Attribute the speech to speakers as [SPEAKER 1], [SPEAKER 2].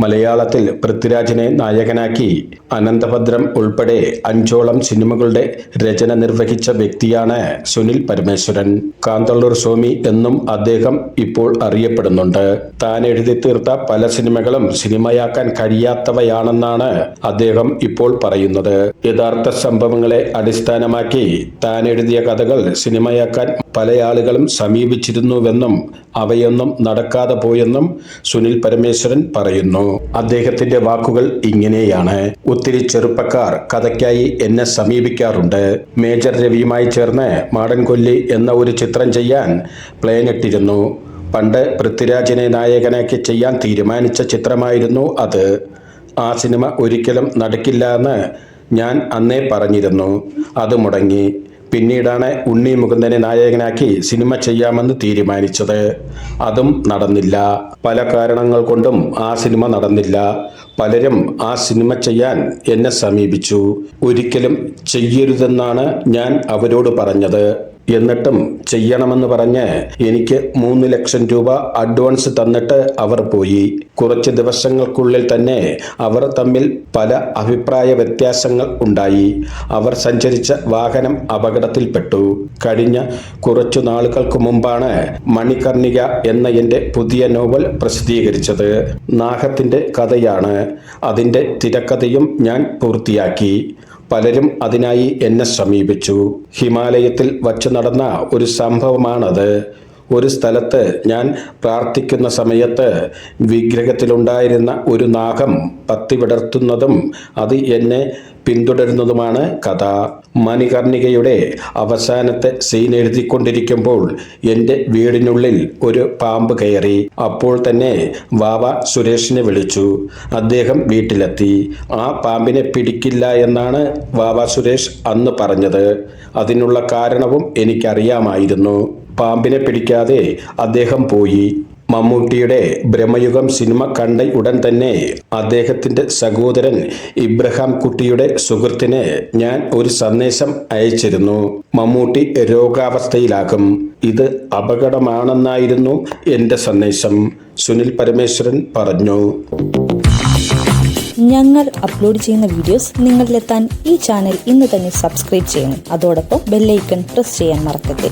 [SPEAKER 1] മലയാളത്തിൽ പൃഥ്വിരാജിനെ നായകനാക്കി അനന്തഭദ്രം ഉൾപ്പെടെ അഞ്ചോളം സിനിമകളുടെ രചന നിർവഹിച്ച വ്യക്തിയാണ് സുനിൽ പരമേശ്വരൻ. കാന്തള്ളൂർ സ്വാമി എന്നും അദ്ദേഹം ഇപ്പോൾ അറിയപ്പെടുന്നുണ്ട്. താൻ എഴുതി തീർത്ത പല സിനിമകളും സിനിമയാക്കാൻ കഴിയാത്തവയാണെന്നാണ് അദ്ദേഹം ഇപ്പോൾ പറയുന്നത്. യഥാർത്ഥ സംഭവങ്ങളെ അടിസ്ഥാനമാക്കി താൻ എഴുതിയ കഥകൾ സിനിമയാക്കാൻ പല ആളുകളും സമീപിച്ചിരുന്നുവെന്നും അവയൊന്നും നടക്കാതെ പോയെന്നും സുനിൽ പരമേശ്വരൻ പറയുന്നു. അദ്ദേഹത്തിന്റെ വാക്കുകൾ ഇങ്ങനെയാണ്. ഒത്തിരി ചെറുപ്പക്കാർ കഥയ്ക്കായി എന്നെ സമീപിക്കാറുണ്ട്. മേജർ രവിയുമായി ചേർന്ന് മാടൻകൊല്ലി എന്ന ഒരു ചിത്രം ചെയ്യാൻ പ്ലാൻ ഇട്ടിരുന്നു. പണ്ട് പൃഥ്വിരാജിനെ നായകനാക്കി ചെയ്യാൻ തീരുമാനിച്ച ചിത്രമായിരുന്നു അത്. ആ സിനിമ ഒരിക്കലും നടക്കില്ല എന്ന് ഞാൻ അന്നേ പറഞ്ഞിരുന്നു. അത് മുടങ്ങി. പിന്നീടാണ് ഉണ്ണി മുകുന്ദനെ നായകനാക്കി സിനിമ ചെയ്യാമെന്ന് തീരുമാനിച്ചത്. അതും നടന്നില്ല. പല കാരണങ്ങൾ കൊണ്ടും ആ സിനിമ നടന്നില്ല. പലരും ആ സിനിമ ചെയ്യാൻ എന്നെ സമീപിച്ചു. ഒരിക്കലും ചെയ്യരുതെന്നാണ് ഞാൻ അവരോട് പറഞ്ഞത്. എന്നിട്ടും ചെയ്യണമെന്ന് പറഞ്ഞ് എനിക്ക് മൂന്ന് ലക്ഷം രൂപ അഡ്വാൻസ് തന്നിട്ട് അവർ പോയി. കുറച്ച് ദിവസങ്ങൾക്കുള്ളിൽ തന്നെ അവർ തമ്മിൽ പല അഭിപ്രായ വ്യത്യാസങ്ങൾ ഉണ്ടായി. അവർ സഞ്ചരിച്ച വാഹനം അപകടത്തിൽപ്പെട്ടു. കഴിഞ്ഞ കുറച്ചു നാളുകൾക്ക് മുമ്പാണ് മണികർണിക എന്ന എന്റെ പുതിയ നോവൽ പ്രസിദ്ധീകരിച്ചത്. നാഗത്തിന്റെ കഥയാണ്. അതിന്റെ തിരക്കഥയും ഞാൻ പൂർത്തിയാക്കി. പലരും അതിനായി എന്നെ സമീപിച്ചു. ഹിമാലയത്തിൽ വച്ചു നടന്ന ഒരു സംഭവമാണത്. ഒരു സ്ഥലത്ത് ഞാൻ പ്രാർത്ഥിക്കുന്ന സമയത്ത് വിഗ്രഹത്തിലുണ്ടായിരുന്ന ഒരു നാഗം പത്തി വിടർത്തുന്നതും അത് എന്നെ പിന്തുടരുന്നതുമാണ് കഥ. മണികർണികയുടെ അവസാനത്തെ സീൻ എഴുതിക്കൊണ്ടിരിക്കുമ്പോൾ എന്റെ വീടിനുള്ളിൽ ഒരു പാമ്പ് കയറി. അപ്പോൾ തന്നെ വാവ സുരേഷിനെ വിളിച്ചു. അദ്ദേഹം വീട്ടിലെത്തി. ആ പാമ്പിനെ പിടിക്കില്ല എന്നാണ് വാവ സുരേഷ് അന്ന് പറഞ്ഞത്. അതിനുള്ള കാരണവും എനിക്കറിയാമായിരുന്നു. പാമ്പിനെ പിടിക്കാതെ അദ്ദേഹം പോയി. മമ്മൂട്ടിയുടെ ബ്രഹ്മയുഗം സിനിമ കണ്ട ഉടൻ തന്നെ അദ്ദേഹത്തിന്റെ സഹോദരൻ ഇബ്രഹാം കുട്ടിയുടെ സുഹൃത്തിന് ഞാൻ ഒരു സന്ദേശം അയച്ചിരുന്നു. മമ്മൂട്ടി രോഗാവസ്ഥയിലാകും. ഇത് അപകടമാണെന്നായിരുന്നു എന്റെ സന്ദേശം. സുനിൽ പരമേശ്വരൻ പറഞ്ഞു.
[SPEAKER 2] ഞങ്ങൾ അപ്ലോഡ് ചെയ്യുന്ന വീഡിയോസ് നിങ്ങളിലെത്താൻ ഈ ചാനൽ ഇന്ന് തന്നെ സബ്സ്ക്രൈബ് ചെയ്യണം. അതോടൊപ്പം ബെല്ലൈക്കൺ പ്രസ് ചെയ്യാൻ മറക്കരുത്.